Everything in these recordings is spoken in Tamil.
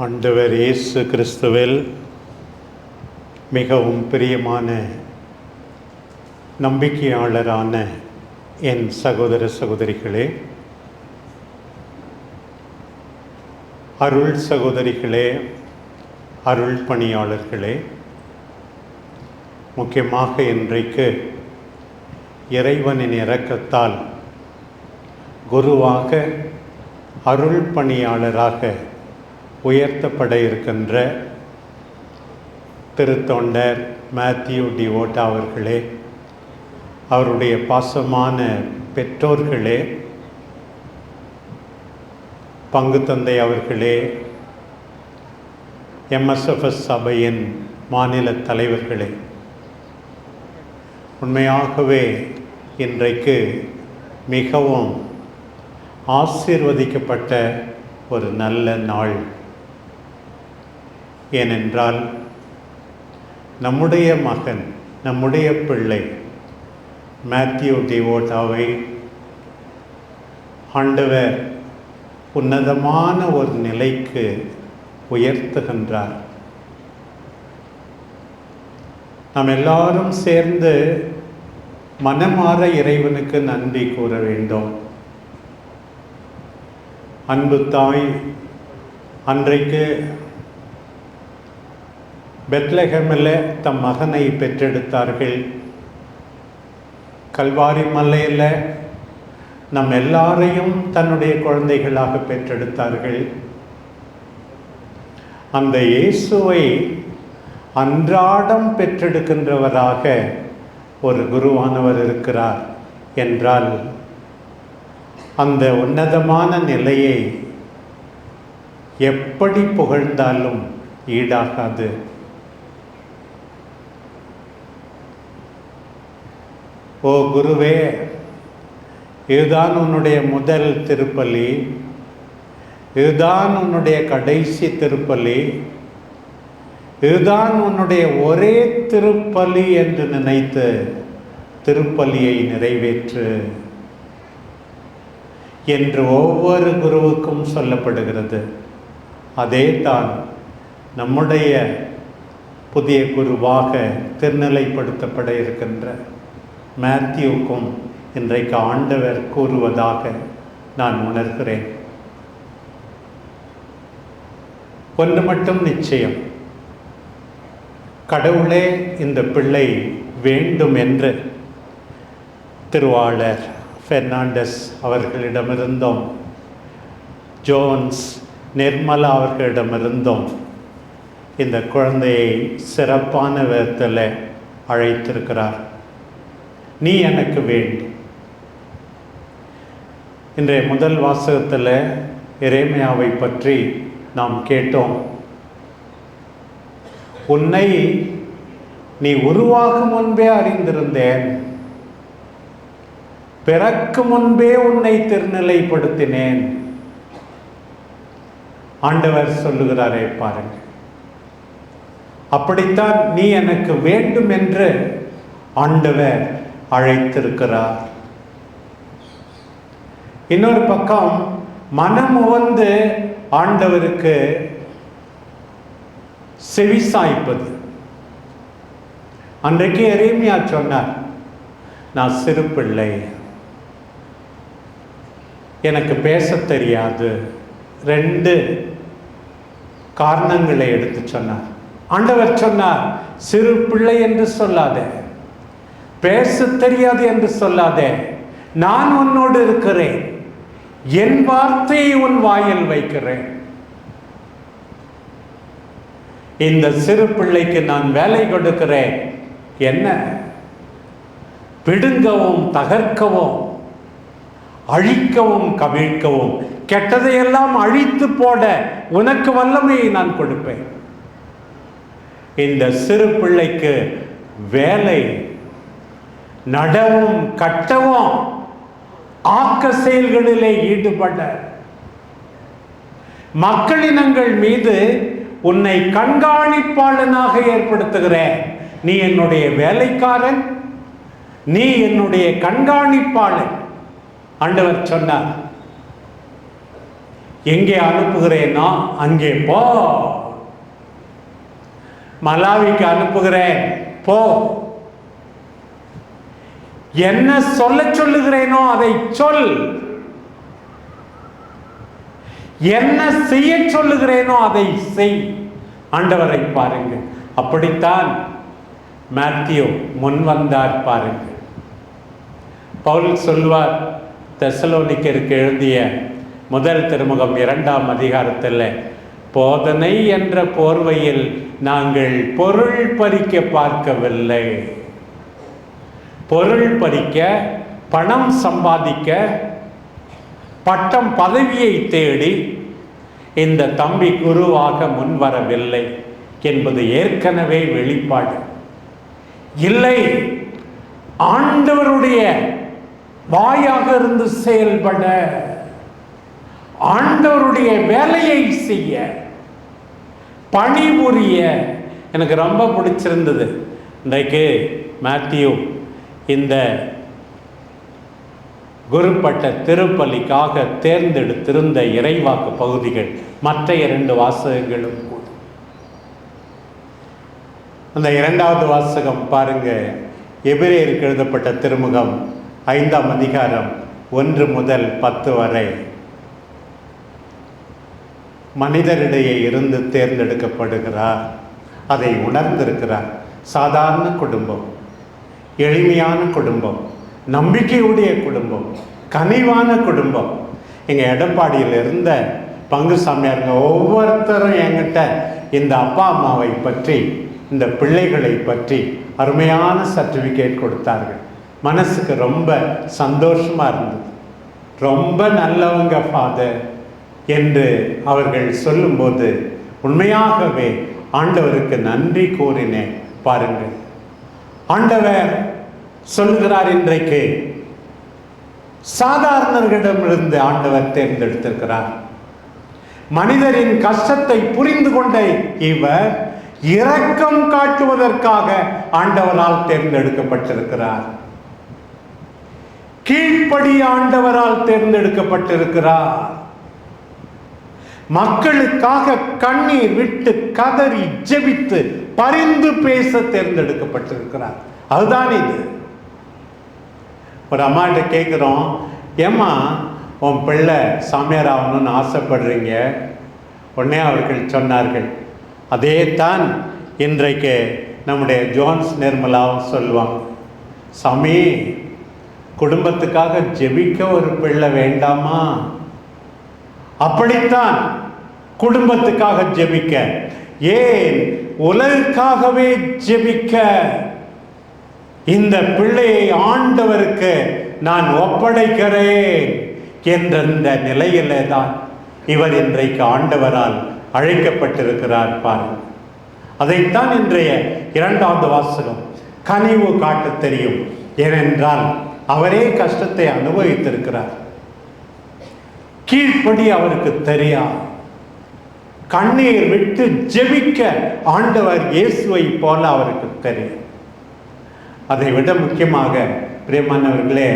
ஆண்டவர் இயேசு கிறிஸ்துவில் மிகவும் பிரியமான நம்பிக்கையாளரான என் சகோதர சகோதரிகளே அருள் சகோதரிகளே அருள் பணியாளர்களே முக்கியமாக இன்றைக்கு இறைவனின் இறக்கத்தால் குருவாக அருள் பணியாளராக உயர்த்தப்பட இருக்கின்ற திருத்தொண்டர் மேத்யூ டிவோட்டா அவர்களே அவருடைய பாசமான பெற்றோர்களே பங்கு தந்தை அவர்களே எம்எஸ்எஃப்எஸ் சபையின் மாநில தலைவர்களே உண்மையாகவே இன்றைக்கு மிகவும் ஆசீர்வதிக்கப்பட்ட ஒரு நல்ல நாள். ஏனென்றால் நம்முடைய மகன் நம்முடைய பிள்ளை மேத்யூ தேவோட்டாவை ஆண்டவர் உன்னதமான ஒரு நிலைக்கு உயர்த்துகின்றார். நாம் எல்லாரும் சேர்ந்து மனமாற இறைவனுக்கு நன்றி கூற வேண்டும். அன்பு தாய் அன்றைக்கு பெத்லஹெமில் தம் மகனை பெற்றெடுத்தார்கள். கல்வாரி மலையில் நம் எல்லாரையும் தன்னுடைய குழந்தைகளாக பெற்றெடுத்தார்கள். அந்த இயேசுவை அன்றாடம் பெற்றெடுக்கின்றவராக ஒரு குருவானவர் இருக்கிறார் என்றால் அந்த உன்னதமான நிலையை எப்படி புகழ்ந்தாலும் ஈடாகாது. ஓ குருவே இதுதான் உன்னுடைய முதல் திருப்பலி. இதுதான் உன்னுடைய கடைசி திருப்பலி. இதுதான் உன்னுடைய ஒரே திருப்பலி என்று நினைத்து திருப்பலியை நிறைவேற்று என்று ஒவ்வொரு குருவுக்கும் சொல்லப்படுகிறது. அதே தான் நம்முடைய புதிய குருவாக திருநிலைப்படுத்தப்பட இருக்கின்ற மேத்யூக்கும் இன்றைக்கு ஆண்டவர் கூறுவதாக நான் உணர்கிறேன். ஒன்று மட்டும் நிச்சயம். கடவுளே இந்த பிள்ளை வேண்டும் என்று திருவாளர் ஃபெர்னாண்டஸ் அவர்களிடமிருந்தும். ஜோன்ஸ் நிர்மலா அவர்களிடமிருந்தும். இந்த குழந்தையை சிறப்பான விதத்தில் அழைத்திருக்கிறார். நீ எனக்கு வேண்டும் இன்றைய முதல் வாசகத்தில் இறைமையாவை பற்றி நாம் கேட்டோம். உன்னை நீ உருவாகும் முன்பே அறிந்திருந்தேன். பிறக்கு முன்பே உன்னை திருநிலைப்படுத்தினேன். ஆண்டவர் சொல்லுகிறாரே பாருங்க. அப்படித்தான் நீ எனக்கு வேண்டும் என்று ஆண்டவர் அழைத்திருக்கிறார். இன்னொரு பக்கம் மனம் உவந்து ஆண்டவருக்கு செவிசாய்ப்பது அன்றைக்கு எரேமியா சொன்னார் நான் சிறு பிள்ளை. எனக்கு பேச தெரியாது. ரெண்டு காரணங்களை எடுத்து சொன்னார். ஆண்டவர் சொன்னார் சிறு பிள்ளை என்று சொல்லாதே. பேச தெரியாது என்று சொல்லாதே. நான் உன்னோடு இருக்கிறேன். என் வார்த்தையை உன் வாயில் வைக்கிறேன். இந்த சிறு பிள்ளைக்கு நான் வேலை கொடுக்கிறேன். என்ன? பிடுங்கவும் தகர்க்கவும் அழிக்கவும் கவிழ்க்கவும். கெட்டதையெல்லாம் அழித்து போட உனக்கு வல்லமையை நான் கொடுப்பேன். இந்த சிறு பிள்ளைக்கு வேலை நடவும் கட்டவும் ஆக்க செயல்களிலே ஈடுபட மக்களினங்கள் மீது உன்னை கண்காணிப்பாளனாக ஏற்படுத்துகிறேன். நீ என்னுடைய வேலைக்காரன் நீ என்னுடைய கண்காணிப்பாளன் ஆண்டவர் சொன்னார். எங்கே அனுப்புகிறேன்னா அங்கே போ. மலாவிக்கு அனுப்புகிறேன் போ. என்ன சொல்ல சொல்லுகிறேனோ அதை சொல். என்ன செய்ய சொல்லுகிறேனோ அதை செய். ஆண்டவரை பாருங்க. அப்படித்தான் மேத்யூ முன் வந்தார் பாருங்க. பவுல் சொல்வார் தெசலோனிக்கருக்கு எழுதிய முதல் திருமுகம் இரண்டாம் அதிகாரத்தில் போதனை என்ற போர்வையில் நாங்கள் பொருள் பறிக்க பார்க்கவில்லை. பொருள் பறிக்க பணம் சம்பாதிக்க பட்டம் பதவியை தேடி இந்த தம்பி குருவாக முன்வரவில்லை என்பது ஏற்கனவே வெளிப்பாடு. இல்லை ஆண்டவருடைய வாயாக இருந்து செயல்பட ஆண்டவருடைய வேலையை செய்ய பணிபுரிய எனக்கு ரொம்ப பிடிச்சிருந்தது. இன்றைக்கு மேத்யூ இந்த குருப்பட்ட திருப்பலிக்காக தேர்ந்தெடுத்திருந்த இறைவாக்கு பகுதிகள் மற்ற இரண்டு வாசகங்களும் கூட. அந்த இரண்டாவது வாசகம் பாருங்க. எபிரேயருக்கு எழுதப்பட்ட திருமுகம் ஐந்தாம் அதிகாரம் ஒன்று முதல் பத்து வரை. மனிதரிடையே இருந்து தேர்ந்தெடுக்கப்படுகிறார். அதை உணர்ந்திருக்கிறார். சாதாரண குடும்பம். எளிமையான குடும்பம் நம்பிக்கையுடைய குடும்பம் கனிவான குடும்பம். எங்கள் எடப்பாடியில் இருந்த பங்கு சாமியாருங்க ஒவ்வொருத்தரும் என்கிட்ட இந்த அப்பா அம்மாவை பற்றி இந்த பிள்ளைகளை பற்றி அருமையான சர்டிஃபிகேட் கொடுத்தார்கள். மனசுக்கு ரொம்ப சந்தோஷமாக இருந்தது. ரொம்ப நல்லவங்க ஃபாதர் என்று அவர்கள் சொல்லும்போது உண்மையாகவே ஆண்டவருக்கு நன்றி கூறினேன் பாருங்கள். ஆண்டவர் சொல்கிறார் இன்றைக்கு. சாதாரணர்களிடமிருந்து ஆண்டவர் தேர்ந்தெடுத்திருக்கிறார். மனிதரின் கஷ்டத்தை புரிந்து கொண்ட இவர் இரக்கம் காட்டுவதற்காக ஆண்டவரால் தேர்ந்தெடுக்கப்பட்டிருக்கிறார். கீழ்ப்படி ஆண்டவரால் தேர்ந்தெடுக்கப்பட்டிருக்கிறார். மக்களுக்காக கண்ணீர் விட்டு கதறி ஜெபித்து பரிந்து பேச தேர்ந்தெடுக்கப்பட்டிருக்கிறார். அதுதான் இது. ஒரு அம்மாட்ட கேட்குறோம் ஏம்மா உன் பிள்ளை சாமியார் ஆகணும்னு ஆசைப்படுறீங்க? உடனே அவர்கள் சொன்னார்கள் அதே தான் இன்றைக்கு நம்முடைய ஜோன்ஸ் நிர்மலாவும் சொல்லுவாங்க சாமி குடும்பத்துக்காக ஜெபிக்க ஒரு பிள்ளை வேண்டாமா? அப்படித்தான் குடும்பத்துக்காக ஜெபிக்க ஏன் உலகுக்காகவே ஜெபிக்க? இந்த பிள்ளையை ஆண்டவருக்கு நான் ஒப்படைக்கிறேன் என்ற இந்த நிலையிலே தான் இவர் இன்றைக்கு ஆண்டவரால் அழைக்கப்பட்டிருக்கிறார் பாருங்கள் அதைத்தான் இன்றைய இரண்டாவது வாசகம் கனிவு காட்ட தெரியும். ஏனென்றால் அவரே கஷ்டத்தை அனுபவித்திருக்கிறார். கீழ்ப்படி அவருக்கு தெரியா கண்ணீர் விட்டு ஜெபிக்க ஆண்டவர் இயேசுவை போல அவருக்கு தெரியும். அதை விட முக்கியமாக பிரியமானவர்களே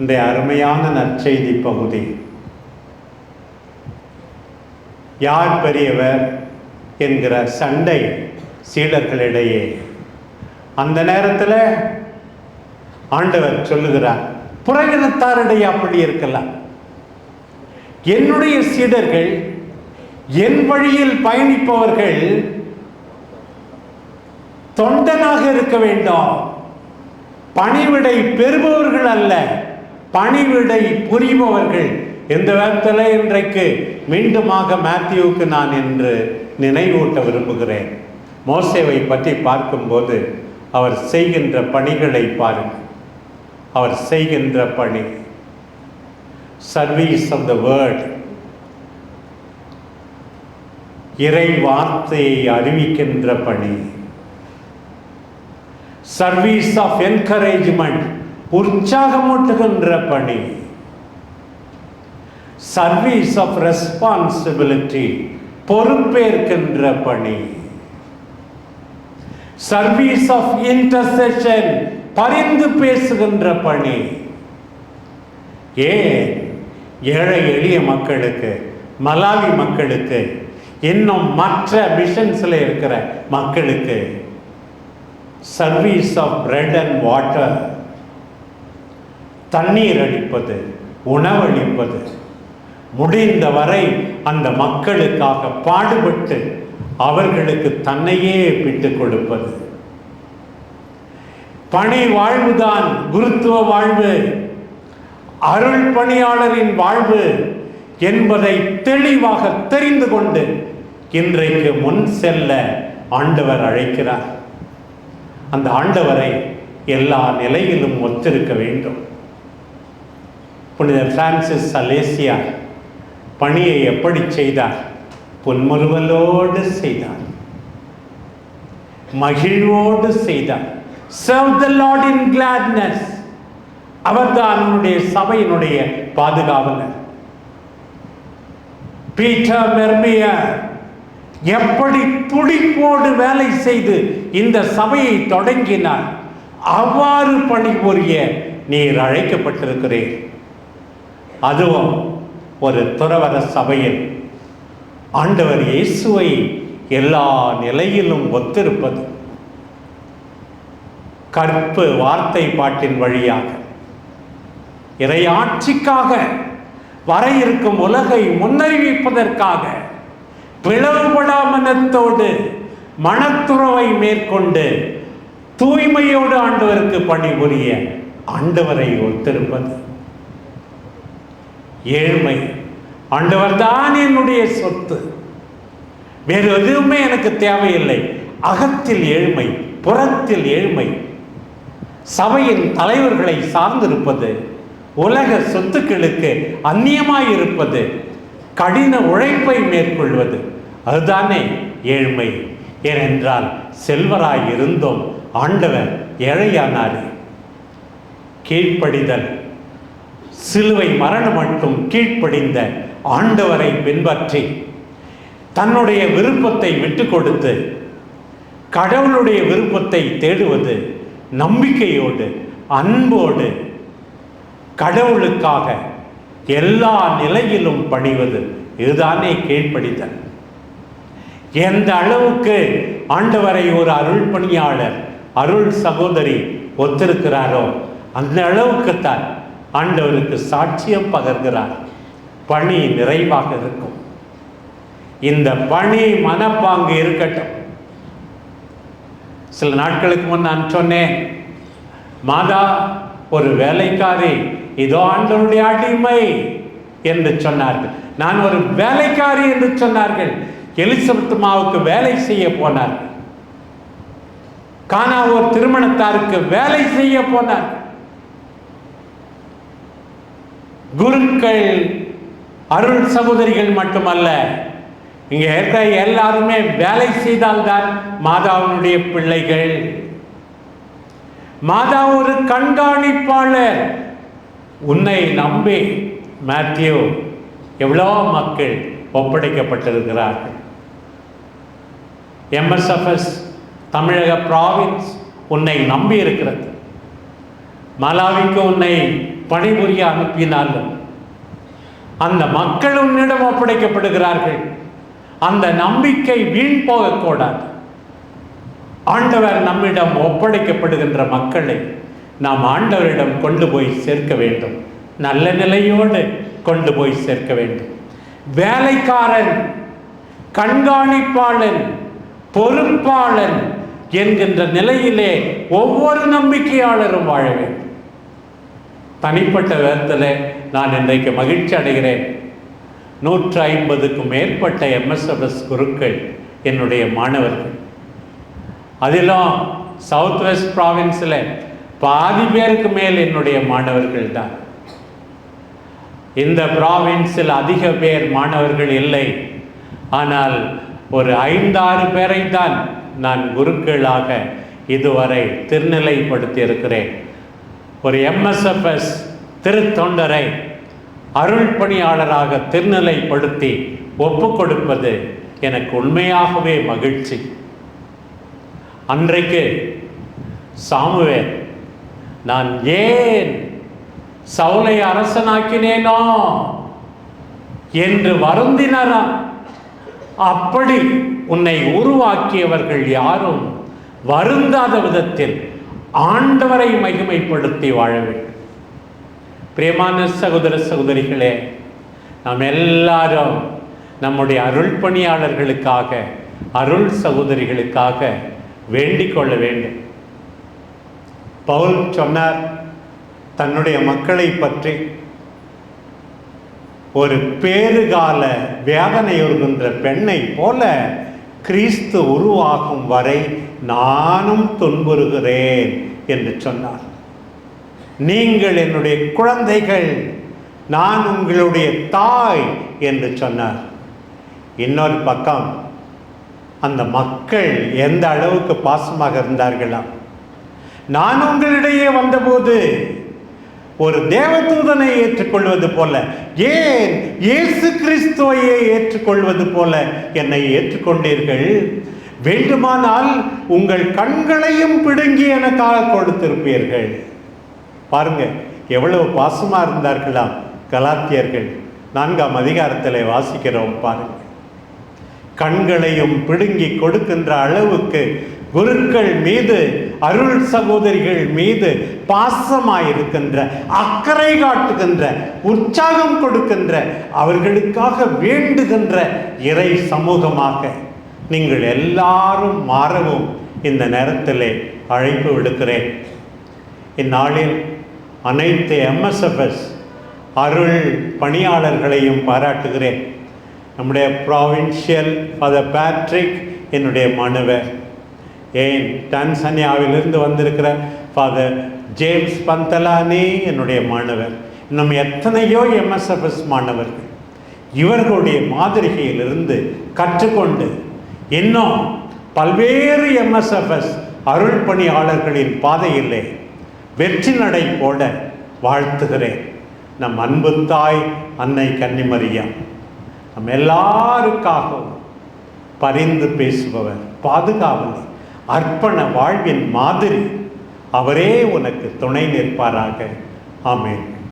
இந்த அருமையான நற்செய்தி பகுதி. யார் பெரியவர் என்கிற சண்டை சீடர்களிடையே. அந்த நேரத்தில் ஆண்டவர் சொல்லுகிறார் புறகினத்தாரிடையே அப்படி இருக்கலாம் என்னுடைய சீடர்கள் என் வழியில் பயணிப்பவர்கள் தொண்டனாக இருக்க வேண்டும். பணிவிடை பெறுபவர்கள் அல்ல பணிவிடை புரிபவர்கள். எந்த விதத்தில் இன்றைக்கு மீண்டுமாக மேத்யூவுக்கு நான் என்று நினைவூட்ட விரும்புகிறேன். மோசேவை பற்றி பார்க்கும்போது அவர் செய்கின்ற பணிகளை பாருங்கள் அவர் செய்கின்ற பணி. சர்வீஸ் ஆஃப் த வேர்ட் இறை வார்த்தையை அறிவிக்கின்ற பணி. சர்வீஸ் ஆஃப் என்கரேஜ்மெண்ட் உற்சாகமூட்டுகின்ற பணி. சர்வீஸ் ஆஃப் ரெஸ்பான்சிபிலிட்டி பொறுப்பேற்கின்ற பணி. சர்வீஸ் ஆஃப் இன்டர்செஷன் பரிந்து பேசுகின்ற பணி. ஏன்? ஏழை எளிய மக்களுக்கு மலாவி மக்களுக்கு இன்னும் மற்ற மிஷன்ஸில் இருக்கிற மக்களுக்கு service of bread and water தண்ணீர் அளிப்பது. உணவளிப்பது முடிந்தவரை அந்த மக்களுக்காக பாடுபட்டு அவர்களுக்கு தன்னையே விட்டுக் கொடுப்பது. பணி வாழ்வுதான் குருத்துவ வாழ்வு. அருள் பணியாளரின் வாழ்வு என்பதை தெளிவாக தெரிந்து கொண்டு இன்றைக்கு முன் செல்ல ஆண்டவர் அழைக்கிறார். அந்த ஆண்டவரை எல்லா நிலையிலும் ஒத்திருக்க வேண்டும். புனித பிரான்சிஸ் அலேசியா பணியை எப்படி செய்தார்? புன்முறுவலோடு செய்தார். மகிழ்வோடு செய்தார். Serve the Lord in gladness அவர்தான் அவனுடைய சபையினுடைய பாதுகாவலர். பீட்டர் மெர்மியர் எப்படி துடிப்போடு வேலை செய்து இந்த சபையை தொடங்கினார்? அவ்வாறு பணிபுரிய நீர் அழைக்கப்பட்டிருக்கிறீர். அதுவும் ஒரு துறவர சபையில். ஆண்டவர் இயேசுவை எல்லா நிலையிலும் ஒத்திருப்பது. கற்பு வார்த்தை பாட்டின் வழியாக. இறையாட்சிக்காக வர இருக்கும் உலகை முன்னறிவிப்பதற்காக பிளவுபடா மனத்தோடு மனத்துறவை மேற்கொண்டு தூய்மையோடு ஆண்டவருக்கு பணிபுரிய ஆண்டவரை ஒத்திருப்பது. ஏழ்மை. ஆண்டவர் தான் என்னுடைய சொத்து. வேறு எதுவுமே எனக்கு தேவையில்லை. அகத்தில் ஏழ்மை புறத்தில் ஏழ்மை. சபையின் தலைவர்களை சார்ந்திருப்பது உலக சொத்துக்களுக்கு அந்நியமாய் இருப்பது கடின உழைப்பை மேற்கொள்வது அதுதானே ஏழ்மை. ஏனென்றால் செல்வராய் இருந்தோம் ஆண்டவர் ஏழையானாரே. கீழ்ப்படிதல். சிலுவை மரணம் மட்டும் கீழ்ப்படிந்த ஆண்டவரை பின்பற்றி தன்னுடைய விருப்பத்தை விட்டு கொடுத்து கடவுளுடைய விருப்பத்தை தேடுவது நம்பிக்கையோடு அன்போடு கடவுளுக்காக எல்லா நிலையிலும் பணிவது. இதுதானே கீழ்ப்படிதல். எந்த அளவுக்கு ஆண்டவரை ஒரு அருள் பணியாளர் அருள் சகோதரி ஒத்திருக்கிறாரோ அந்த அளவுக்குத்தான் ஆண்டவருக்கு சாட்சியம் பகர்கிறார். பணி நிறைவாக இருக்கும். இந்த பணி மனப்பாங்கு இருக்கட்டும். சில நாட்களுக்கு முன் நான் சொன்னேன் மாதா ஒரு வேலைக்காரி இதோ ஆண்டவருடைய அடிமை என்று சொன்னார்கள். நான் ஒரு வேலைக்காரி என்று சொன்னார்கள். எலிசபெத் மாவுக்கு வேலை செய்ய போனார். கானா ஒரு திருமணத்தாருக்கு வேலை செய்ய போனார். குருக்கள் அருள் சகோதரிகள் மட்டுமல்ல இங்க இருக்கிற எல்லாருமே வேலை செய்தால்தான் மாதாவினுடைய பிள்ளைகள். மாதா ஒரு கண்காணிப்பாளர். உன்னை நம்பி மேத்யூ எவ்வளோ மக்கள் ஒப்படைக்கப்பட்டிருக்கிறார்கள். எம்எஸ்எஃப்எஸ் தமிழக ப்ராவின்ஸ் உன்னை நம்பி இருக்கிறது. மலாவிக்கு உன்னை பணிபுரிய அனுப்பினாலும் அந்த மக்கள் உன்னிடம் ஒப்படைக்கப்படுகிறார்கள். அந்த நம்பிக்கை வீண் போகக்கூடாது. ஆண்டவர் நம்மிடம் ஒப்படைக்கப்படுகின்ற மக்களை நாம் ஆண்டவரிடம் கொண்டு போய் சேர்க்க வேண்டும். நல்ல நிலையோடு கொண்டு போய் சேர்க்க வேண்டும். வேலைக்காரன் கண்காணிப்பாளன் பொறுப்பாளன் என்கின்ற நிலையிலே ஒவ்வொரு நம்பிக்கையாளரும் வாழ வேண்டும். தனிப்பட்ட விதத்தில் நான் இன்றைக்கு மகிழ்ச்சி அடைகிறேன். நூற்று ஐம்பதுக்கும் மேற்பட்ட எம்எஸ்எஃப்எஸ் குருக்கள் என்னுடைய மாணவர்கள். அதிலும் சவுத் வெஸ்ட் ப்ராவின்ஸில் பாதி பேருக்கு மேல் என்னுடைய மாணவர்கள் தான் இந்த ப்ராவின்ஸில் அதிக பேர் மாணவர்கள் இல்லை. ஆனால் ஒரு ஐந்தாறு பேரை தான் நான் குருக்களாக இதுவரை திருநிலைப்படுத்தி இருக்கிறேன் ஒரு எம்எஸ்எஃப்எஸ் திருத்தொண்டரை அருள் பணியாளராக திருநிலைப்படுத்தி ஒப்பு கொடுப்பது எனக்கு உண்மையாகவே மகிழ்ச்சி. அன்றைக்கு சாமுவேல் நான் ஏன் சவுலை அரசனாக்கினேனோ என்று வருந்தினராம் அப்படி உன்னை உருவாக்கியவர்கள் யாரும் வருந்தாத விதத்தில் ஆண்டவரை மகிமைப்படுத்தி வாழ வேண்டும். பிரியமான சகோதர சகோதரிகளே நாம் எல்லாரும் நம்முடைய அருள் பணியாளர்களுக்காக அருள் சகோதரிகளுக்காக வேண்டிக் கொள்ள வேண்டும். பவுல் சொன்னார் தன்னுடைய மக்களை பற்றி ஒரு பேறுகால வேதனையுறுகின்ற பெண்ணை போல கிறிஸ்து உருவாகும் வரை நானும் துன்புறுகிறேன் என்று சொன்னார். நீங்கள் என்னுடைய குழந்தைகள் நான் உங்களுடைய தாய் என்று சொன்னார். இன்னொரு பக்கம் அந்த மக்கள் எந்த அளவுக்கு பாசமாக இருந்தார்களாம் நான் உங்களிடையே வந்தபோது ஒரு தேவதூதனை ஏற்றுக்கொள்வது போல ஏன் இயேசு கிறிஸ்துவையே ஏற்றுக்கொள்வது போல என்னை ஏற்றுக்கொண்டீர்கள்? வேண்டுமானால் உங்கள் கண்களையும் பிடுங்கி எனக்காக கொடுத்திருப்பீர்கள். பாருங்க எவ்வளவு பாசமா இருந்தார்களாம் கலாத்தியர்கள். நான்காம் அதிகாரத்தில் வாசிக்கிறோம் பாருங்க. கண்களையும் பிடுங்கி கொடுக்கின்ற அளவுக்கு குருக்கள் மீது அருள் சகோதரிகள் மீது பாசமாயிருக்கின்ற அக்கறை காட்டுகின்ற உற்சாகம் கொடுக்கின்ற அவர்களுக்காக வேண்டுகின்ற இறை சமூகமாக நீங்கள் எல்லாரும் மாறவும் இந்த நேரத்திலே அழைப்பு விடுக்கிறேன். இந்நாளில் அனைத்து எம்எஸ்எஃப்எஸ் அருள் பணியாளர்களையும் பாராட்டுகிறேன். நம்முடைய ப்ராவின்ஷியல் ஃபாதர் பேட்ரிக் என்னுடைய மாணவர் ஏன் டான்சனியாவிலிருந்து வந்திருக்கிற ஃபாதர் ஜேம்ஸ் பந்தலானி என்னுடைய மாணவர். இன்னும் எத்தனையோ எம்எஸ்எஃப்எஸ் மாணவர்கள் இவர்களுடைய மாதிரிகையிலிருந்து கற்றுக்கொண்டு இன்னும் பல்வேறு எம்எஸ்எஃப்எஸ் அருள் பணியாளர்களின் பாதையிலே வெற்றி நடை போட வாழ்த்துகிறேன். நம் அன்பு தாய் அன்னை கன்னிமரியா நம் எல்லாருக்காகவும் பரிந்து பேசுபவர் பாதுகாவலி அர்ப்பண வாழ்வின் மாதிரி அவரே உனக்கு துணை நிற்பாராக. ஆமேன்.